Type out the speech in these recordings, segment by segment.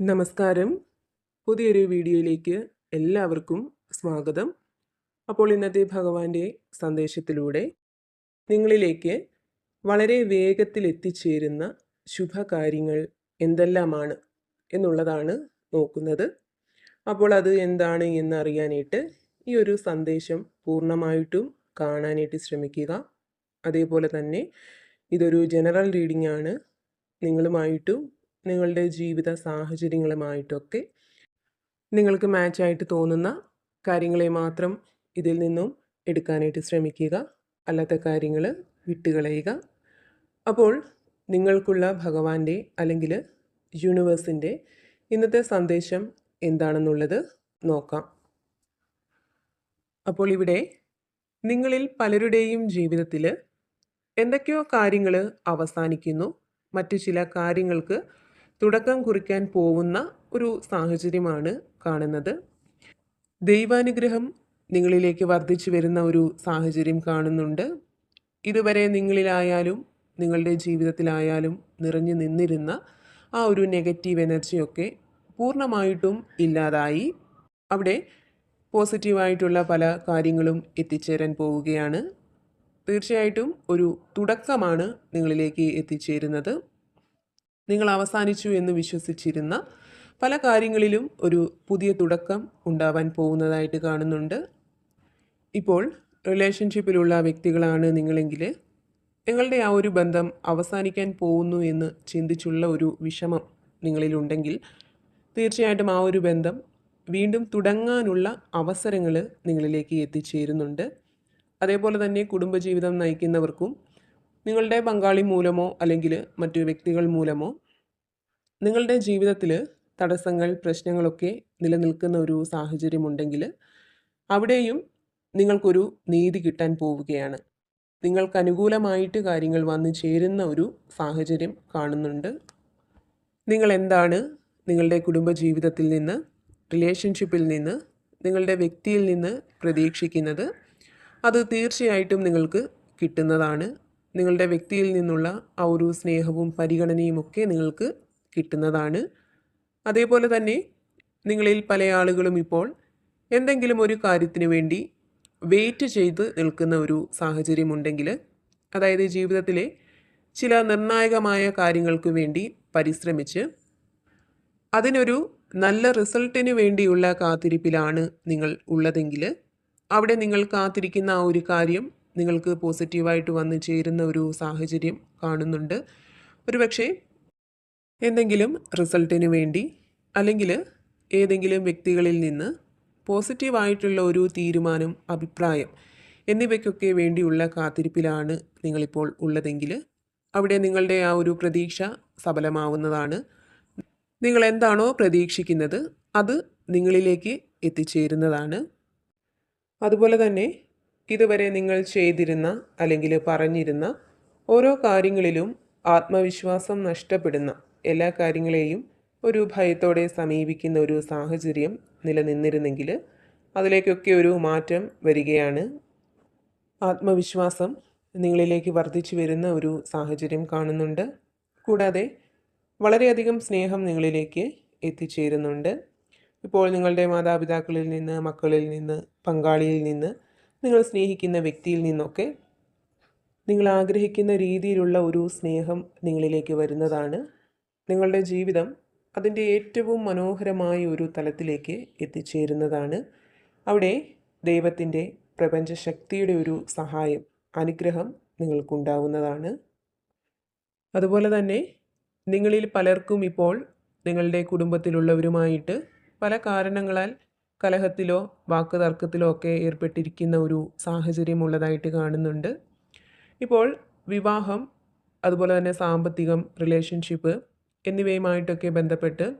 നമസ്കാരം. പുതിയൊരു വീഡിയോയിലേക്ക് എല്ലാവർക്കും സ്വാഗതം. അപ്പോൾ ഇന്നത്തെ ഭഗവാന്റെ സന്ദേശത്തിലൂടെ നിങ്ങളിലേക്ക് വളരെ വേഗത്തിൽ എത്തിച്ചേരുന്ന ശുഭകാര്യങ്ങൾ എന്തെല്ലാമാണ് എന്നുള്ളതാണ് നോക്കുന്നത്. അപ്പോൾ അത് എന്താണ് എന്നറിയാനായിട്ട് ഈ ഒരു സന്ദേശം പൂർണമായിട്ടും കാണാനായിട്ട് ശ്രമിക്കുക. അതേപോലെ തന്നെ ഇതൊരു ജനറൽ റീഡിംഗ് ആണ്. നിങ്ങളുമായിട്ടും നിങ്ങളുടെ ജീവിത സാഹചര്യങ്ങളുമായിട്ടൊക്കെ നിങ്ങൾക്ക് മാച്ചായിട്ട് തോന്നുന്ന കാര്യങ്ങളെ മാത്രം ഇതിൽ നിന്നും എടുക്കാനായിട്ട് ശ്രമിക്കുക. അല്ലാത്ത കാര്യങ്ങൾ വിട്ടുകളയുക. അപ്പോൾ നിങ്ങൾക്കുള്ള ഭഗവാന്റെ അല്ലെങ്കിൽ യൂണിവേഴ്സിന്റെ ഇന്നത്തെ സന്ദേശം എന്താണെന്നുള്ളത് നോക്കാം. അപ്പോൾ ഇവിടെ നിങ്ങളിൽ പലരുടെയും ജീവിതത്തിൽ എന്തൊക്കെയോ കാര്യങ്ങൾ അവസാനിക്കുന്നു. മറ്റു ചില കാര്യങ്ങൾക്ക് തുടക്കം കുറിക്കാൻ പോകുന്ന ഒരു സാഹചര്യമാണ് കാണുന്നത്. ദൈവാനുഗ്രഹം നിങ്ങളിലേക്ക് വർദ്ധിച്ചു വരുന്ന ഒരു സാഹചര്യം കാണുന്നുണ്ട്. ഇതുവരെ നിങ്ങളിലായാലും നിങ്ങളുടെ ജീവിതത്തിലായാലും നിറഞ്ഞു നിന്നിരുന്ന ആ ഒരു നെഗറ്റീവ് എനർജിയൊക്കെ പൂർണമായിട്ടും ഇല്ലാതായി. അവിടെ പോസിറ്റീവായിട്ടുള്ള പല കാര്യങ്ങളും എത്തിച്ചേരാൻ പോവുകയാണ്. തീർച്ചയായിട്ടും ഒരു തുടക്കമാണ് നിങ്ങളിലേക്ക് എത്തിച്ചേരുന്നത്. നിങ്ങൾ അവസാനിച്ചു എന്ന് വിശ്വസിച്ചിരുന്ന പല കാര്യങ്ങളിലും ഒരു പുതിയ തുടക്കം ഉണ്ടാവാൻ പോകുന്നതായിട്ട് കാണുന്നുണ്ട്. ഇപ്പോൾ റിലേഷൻഷിപ്പിലുള്ള വ്യക്തികളാണ് നിങ്ങളെങ്കിൽ നിങ്ങളുടെ ആ ഒരു ബന്ധം അവസാനിക്കാൻ പോകുന്നു എന്ന് ചിന്തിച്ചുള്ള ഒരു വിഷമം നിങ്ങളിലുണ്ടെങ്കിൽ തീർച്ചയായിട്ടും ആ ഒരു ബന്ധം വീണ്ടും തുടങ്ങാനുള്ള അവസരങ്ങൾ നിങ്ങളിലേക്ക് എത്തിച്ചേരുന്നുണ്ട്. അതേപോലെ തന്നെ കുടുംബജീവിതം നയിക്കുന്നവർക്കും നിങ്ങളുടെ പങ്കാളി മൂലമോ അല്ലെങ്കിൽ മറ്റു വ്യക്തികൾ മൂലമോ നിങ്ങളുടെ ജീവിതത്തിൽ തടസ്സങ്ങൾ പ്രശ്നങ്ങളൊക്കെ നിലനിൽക്കുന്ന ഒരു സാഹചര്യമുണ്ടെങ്കിൽ അവിടെയും നിങ്ങൾക്കൊരു നീതി കിട്ടാൻ പോവുകയാണ്. നിങ്ങൾക്ക് അനുകൂലമായിട്ട് കാര്യങ്ങൾ വന്നു ചേരുന്ന ഒരു സാഹചര്യം കാണുന്നുണ്ട്. നിങ്ങൾ എന്താണ് നിങ്ങളുടെ കുടുംബജീവിതത്തിൽ നിന്ന് റിലേഷൻഷിപ്പിൽ നിന്ന് നിങ്ങളുടെ വ്യക്തിയിൽ നിന്ന് പ്രതീക്ഷിക്കുന്നത്? അത് തീർച്ചയായിട്ടും നിങ്ങൾക്ക് കിട്ടുന്നതാണ്. നിങ്ങളുടെ വ്യക്തിയിൽ നിന്നുള്ള ആ ഒരു സ്നേഹവും പരിഗണനയും ഒക്കെ നിങ്ങൾക്ക് കിട്ടുന്നതാണ്. അതേപോലെ തന്നെ നിങ്ങളിൽ പല ആളുകളും ഇപ്പോൾ എന്തെങ്കിലും ഒരു കാര്യത്തിന് വേണ്ടി വെയിറ്റ് ചെയ്ത് നിൽക്കുന്ന ഒരു സാഹചര്യമുണ്ടെങ്കിൽ അതായത് ജീവിതത്തിലെ ചില നിർണായകമായ കാര്യങ്ങൾക്ക് വേണ്ടി പരിശ്രമിച്ച് അതിനൊരു നല്ല റിസൾട്ടിന് വേണ്ടിയുള്ള കാത്തിരിപ്പിലാണ് നിങ്ങൾ ഉള്ളതെങ്കിൽ അവിടെ നിങ്ങൾ കാത്തിരിക്കുന്ന ആ ഒരു കാര്യം നിങ്ങൾക്ക് പോസിറ്റീവായിട്ട് വന്നു ചേരുന്ന ഒരു സാഹചര്യം കാണുന്നുണ്ട്. ഒരുപക്ഷെ എന്തെങ്കിലും റിസൾട്ടിന് വേണ്ടി അല്ലെങ്കിൽ ഏതെങ്കിലും വ്യക്തികളിൽ നിന്ന് പോസിറ്റീവായിട്ടുള്ള ഒരു തീരുമാനം അഭിപ്രായം എന്നിവയ്ക്കൊക്കെ വേണ്ടിയുള്ള കാത്തിരിപ്പിലാണ് നിങ്ങളിപ്പോൾ ഉള്ളതെങ്കിൽ അവിടെ നിങ്ങളുടെ ആ ഒരു പ്രതീക്ഷ സഫലമാവുന്നതാണ്. നിങ്ങൾ എന്താണോ പ്രതീക്ഷിക്കുന്നത് അത് നിങ്ങളിലേക്ക് എത്തിച്ചേരുന്നതാണ്. അതുപോലെ തന്നെ ഇതുവരെ നിങ്ങൾ ചെയ്തിരുന്ന അല്ലെങ്കിൽ പറഞ്ഞിരുന്ന ഓരോ കാര്യങ്ങളിലും ആത്മവിശ്വാസം നഷ്ടപ്പെടുന്ന എല്ലാ കാര്യങ്ങളെയും ഒരു ഭയത്തോടെ സമീപിക്കുന്ന ഒരു സാഹചര്യം നിലനിന്നിരുന്നെങ്കിൽ അതിലേക്കൊക്കെ ഒരു മാറ്റം വരികയാണ്. ആത്മവിശ്വാസം നിങ്ങളിലേക്ക് വർദ്ധിച്ചു വരുന്ന ഒരു സാഹചര്യം കാണുന്നുണ്ട്. കൂടാതെ വളരെയധികം സ്നേഹം നിങ്ങളിലേക്ക് എത്തിച്ചേരുന്നുണ്ട്. ഇപ്പോൾ നിങ്ങളുടെ മാതാപിതാക്കളിൽ നിന്ന് മക്കളിൽ നിന്ന് പങ്കാളിയിൽ നിന്ന് നിങ്ങൾ സ്നേഹിക്കുന്ന വ്യക്തിയിൽ നിന്നൊക്കെ നിങ്ങൾ ആഗ്രഹിക്കുന്ന രീതിയിലുള്ള ഒരു സ്നേഹം നിങ്ങളിലേക്ക് വരുന്നതാണ്. നിങ്ങളുടെ ജീവിതം അതിന്റെ ഏറ്റവും മനോഹരമായ ഒരു തലത്തിലേക്ക് എത്തിച്ചേരുന്നതാണ്. അവിടെ ദൈവത്തിന്റെ പ്രപഞ്ചശക്തിയുടെ ഒരു സഹായം അനുഗ്രഹം നിങ്ങൾക്കുണ്ടാവുന്നതാണ്. അതുപോലെ തന്നെ നിങ്ങളിൽ പലർക്കും ഇപ്പോൾ നിങ്ങളുടെ കുടുംബത്തിലുള്ളവരുമായിട്ട് പല കാരണങ്ങളാൽ കലഹത്തിലോ വാക്ക് തർക്കത്തിലോ ഒക്കെ ഏർപ്പെട്ടിരിക്കുന്ന ഒരു സാഹചര്യം ഉള്ളതായിട്ട് കാണുന്നുണ്ട്. ഇപ്പോൾ വിവാഹം അതുപോലെ തന്നെ സാമ്പത്തികം റിലേഷൻഷിപ്പ് എന്നിവയുമായിട്ടൊക്കെ ബന്ധപ്പെട്ട്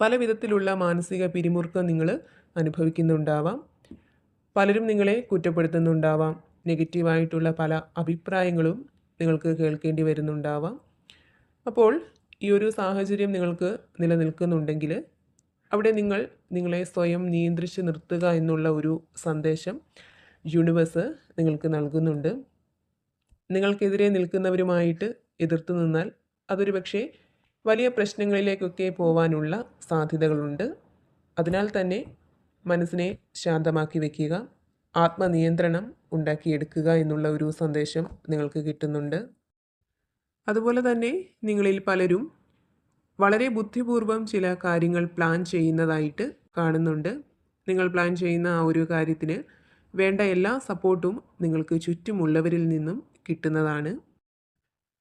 പല വിധത്തിലുള്ള മാനസിക പിരിമുറുക്കം നിങ്ങൾ അനുഭവിക്കുന്നുണ്ടാവാം. പലരും നിങ്ങളെ കുറ്റപ്പെടുത്തുന്നുണ്ടാവാം. നെഗറ്റീവായിട്ടുള്ള പല അഭിപ്രായങ്ങളും നിങ്ങൾക്ക് കേൾക്കേണ്ടി വരുന്നുണ്ടാവാം. അപ്പോൾ ഈ ഒരു സാഹചര്യം നിങ്ങൾക്ക് നിലനിൽക്കുന്നുണ്ടെങ്കിൽ അവിടെ നിങ്ങൾ നിങ്ങളെ സ്വയം നിയന്ത്രിച്ച് നിർത്തുക എന്നുള്ള ഒരു സന്ദേശം യൂണിവേഴ്സ് നിങ്ങൾക്ക് നൽകുന്നുണ്ട്. നിങ്ങൾക്കെതിരെ നിൽക്കുന്നവരുമായിട്ട് എതിർത്ത് നിന്നാൽ അതൊരു പക്ഷേ വലിയ പ്രശ്നങ്ങളിലേക്കൊക്കെ പോവാനുള്ള സാധ്യതകളുണ്ട്. അതിനാൽ തന്നെ മനസ്സിനെ ശാന്തമാക്കി വയ്ക്കുക ആത്മനിയന്ത്രണം ഉണ്ടാക്കിയെടുക്കുക എന്നുള്ള ഒരു സന്ദേശം നിങ്ങൾക്ക് കിട്ടുന്നുണ്ട്. അതുപോലെ തന്നെ നിങ്ങളിൽ പലരും വളരെ ബുദ്ധിപൂർവം ചില കാര്യങ്ങൾ പ്ലാൻ ചെയ്യുന്നതായിട്ട് കാണുന്നുണ്ട്. നിങ്ങൾ പ്ലാൻ ചെയ്യുന്ന ആ ഒരു കാര്യത്തിന് വേണ്ട എല്ലാ സപ്പോർട്ടും നിങ്ങൾക്ക് ചുറ്റുമുള്ളവരിൽ നിന്നും കിട്ടുന്നതാണ്.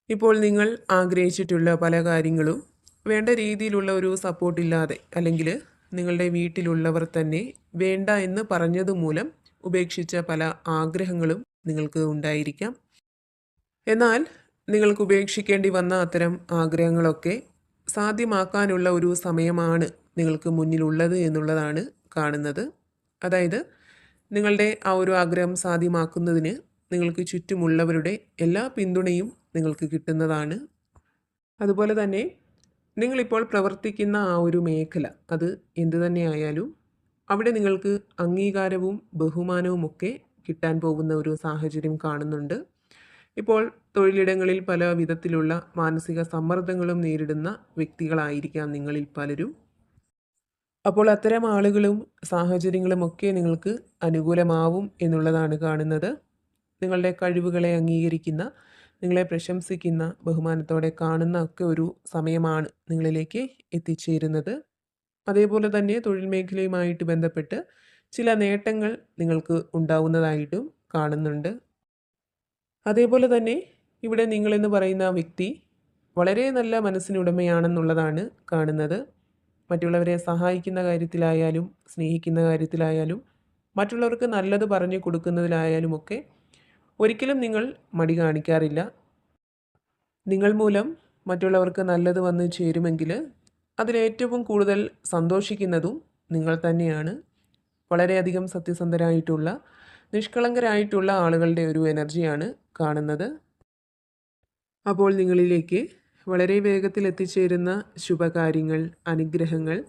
ഇപ്പോൾ നിങ്ങൾ ആഗ്രഹിച്ചിട്ടുള്ള പല കാര്യങ്ങളും വേണ്ട രീതിയിലുള്ള ഒരു സപ്പോർട്ടില്ലാതെ അല്ലെങ്കിൽ നിങ്ങളുടെ വീട്ടിലുള്ളവർ തന്നെ വേണ്ട എന്ന് പറഞ്ഞതുമൂലം ഉപേക്ഷിച്ച പല ആഗ്രഹങ്ങളും നിങ്ങൾക്ക് ഉണ്ടായിരിക്കാം. എന്നാൽ നിങ്ങൾക്ക് ഉപേക്ഷിക്കേണ്ടി വന്ന അത്തരം ആഗ്രഹങ്ങളൊക്കെ സാധ്യമാക്കാനുള്ള ഒരു സമയമാണ് നിങ്ങൾക്ക് മുന്നിലുള്ളത് എന്നുള്ളതാണ് കാണുന്നത്. അതായത് നിങ്ങളുടെ ആ ഒരു ആഗ്രഹം സാധ്യമാക്കുന്നതിന് നിങ്ങൾക്ക് ചുറ്റുമുള്ളവരുടെ എല്ലാ പിന്തുണയും നിങ്ങൾക്ക് കിട്ടുന്നതാണ്. അതുപോലെ തന്നെ നിങ്ങളിപ്പോൾ പ്രവർത്തിക്കുന്ന ആ ഒരു മേഖല അത് എന്തു തന്നെയായാലും അവിടെ നിങ്ങൾക്ക് അംഗീകാരവും ബഹുമാനവും ഒക്കെ കിട്ടാൻ പോകുന്ന ഒരു സാഹചര്യം കാണുന്നുണ്ട്. ഇപ്പോൾ തൊഴിലിടങ്ങളിൽ പല വിധത്തിലുള്ള മാനസിക സമ്മർദ്ദങ്ങളും നേരിടുന്ന വ്യക്തികളായിരിക്കാം നിങ്ങളിൽ പലരും. അപ്പോൾ അത്തരം ആളുകളും സാഹചര്യങ്ങളും ഒക്കെ നിങ്ങൾക്ക് അനുകൂലമാവും എന്നുള്ളതാണ് കാണുന്നത്. നിങ്ങളുടെ കഴിവുകളെ അംഗീകരിക്കുന്ന നിങ്ങളെ പ്രശംസിക്കുന്ന ബഹുമാനത്തോടെ കാണുന്ന ഒക്കെ ഒരു സമയമാണ് നിങ്ങളിലേക്ക് എത്തിച്ചേരുന്നത്. അതേപോലെ തന്നെ തൊഴിൽ മേഖലയുമായിട്ട് ബന്ധപ്പെട്ട് ചില നേട്ടങ്ങൾ നിങ്ങൾക്ക് ഉണ്ടാവുന്നതായിട്ടും കാണുന്നുണ്ട്. അതേപോലെ തന്നെ ഇവിടെ നിങ്ങളെന്ന് പറയുന്ന വ്യക്തി വളരെ നല്ല മനസ്സിനുടമയാണെന്നുള്ളതാണ് കാണുന്നത്. മറ്റുള്ളവരെ സഹായിക്കുന്ന കാര്യത്തിലായാലും സ്നേഹിക്കുന്ന കാര്യത്തിലായാലും മറ്റുള്ളവർക്ക് നല്ലത് പറഞ്ഞു കൊടുക്കുന്നതിലായാലുമൊക്കെ ഒരിക്കലും നിങ്ങൾ മടി കാണിക്കാറില്ല. നിങ്ങൾ മൂലം മറ്റുള്ളവർക്ക് നല്ലത് വന്ന് ചേരുമെങ്കിൽ അതിലേറ്റവും കൂടുതൽ സന്തോഷിക്കുന്നതും നിങ്ങൾ തന്നെയാണ്. വളരെയധികം സത്യസന്ധരായിട്ടുള്ള നിഷ്കളങ്കരായിട്ടുള്ള ആളുകളുടെ ഒരു എനർജിയാണ് കാണുന്നത്. അപ്പോൾ നിങ്ങളിലേക്ക് വളരെ വേഗത്തിൽ എത്തിച്ചേരുന്ന ശുഭകാര്യങ്ങൾ അനുഗ്രഹങ്ങൾ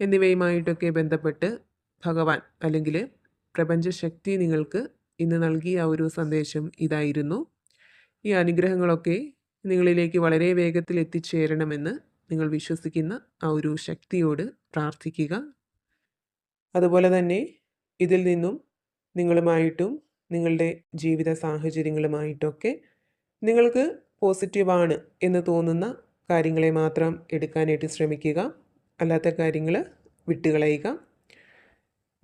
എന്നിവയുമായിട്ടൊക്കെ ബന്ധപ്പെട്ട് ഭഗവാൻ അല്ലെങ്കിൽ പ്രപഞ്ചശക്തി നിങ്ങൾക്ക് ഇന്ന് നൽകിയ ഒരു സന്ദേശം ഇതായിരുന്നു. ഈ അനുഗ്രഹങ്ങളൊക്കെ നിങ്ങളിലേക്ക് വളരെ വേഗത്തിൽ എത്തിച്ചേരണമെന്ന് നിങ്ങൾ വിശ്വസിക്കുന്ന ആ ഒരു ശക്തിയോട് പ്രാർത്ഥിക്കുക. അതുപോലെ തന്നെ ഇതിൽ നിന്നും നിങ്ങളുമായിട്ടും നിങ്ങളുടെ ജീവിത സാഹചര്യങ്ങളുമായിട്ടൊക്കെ നിങ്ങൾക്ക് പോസിറ്റീവാണ് എന്ന് തോന്നുന്ന കാര്യങ്ങളെ മാത്രം എടുക്കാനായിട്ട് ശ്രമിക്കുക. അല്ലാത്ത കാര്യങ്ങൾ വിട്ടുകളയുക.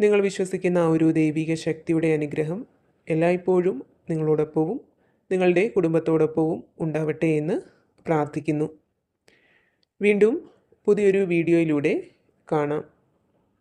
നിങ്ങൾ വിശ്വസിക്കുന്ന ആ ഒരു ദൈവിക ശക്തിയുടെ അനുഗ്രഹം എല്ലായ്പ്പോഴും നിങ്ങളോടൊപ്പവും നിങ്ങളുടെ കുടുംബത്തോടൊപ്പവും ഉണ്ടാവട്ടെ എന്ന് പ്രാർത്ഥിക്കുന്നു. വീണ്ടും പുതിയൊരു വീഡിയോയിലൂടെ കാണാം.